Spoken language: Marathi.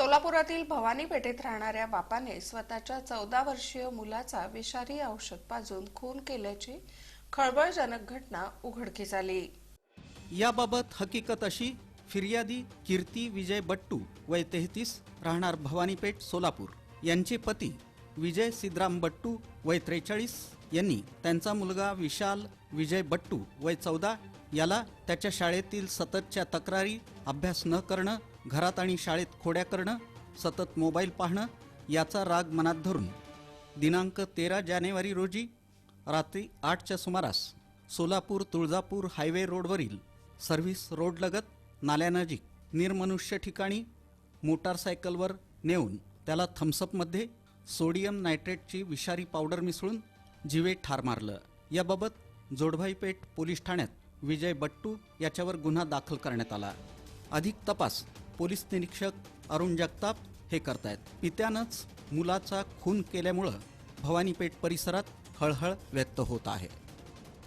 सोलापुरातील भवानी पेठेत राहणाऱ्या बापाने स्वतःच्या चौदा वर्षीय मुलाचा विषारी औषध पाजून खून केल्याची खळबळजनक घटना उघडकीस आली. याबाबत हकीकत अशी फिर्यादी कीर्ती विजय बट्टू वय तेहतीस राहणार भवानीपेठ सोलापूर. यांचे पती विजय सिद्राम बट्टू वय त्रेचाळीस यांनी त्यांचा मुलगा विशाल विजय बट्टू वय चौदा याला त्याच्या शाळेतील सततच्या तक्रारी अभ्यास न करणं घरात आणि शाळेत खोड्या करणं सतत मोबाईल पाहणं याचा राग मनात धरून. दिनांक तेरा जानेवारी रोजी रात्री आठच्या सुमारास सोलापूर तुळजापूर हायवे रोडवरील सर्व्हिस रोडलगत नाल्यानजीक निर्मनुष्य ठिकाणी मोटारसायकलवर नेऊन त्याला थम्सअपमध्ये सोडियम नायट्रेटची विषारी पावडर मिसळून जीवे ठार मारलं. याबाबत जोडभाईपेठ पोलीस ठाण्यात विजय बट्टू याच्यावर गुन्हा दाखल करण्यात आला. अधिक तपास. पोलीस निरीक्षक अरुण जगताप हे करतायत. पित्यानंच मुलाचा खून केल्यामुळं भवानीपेठ परिसरात हळहळ व्यक्त होत आहे.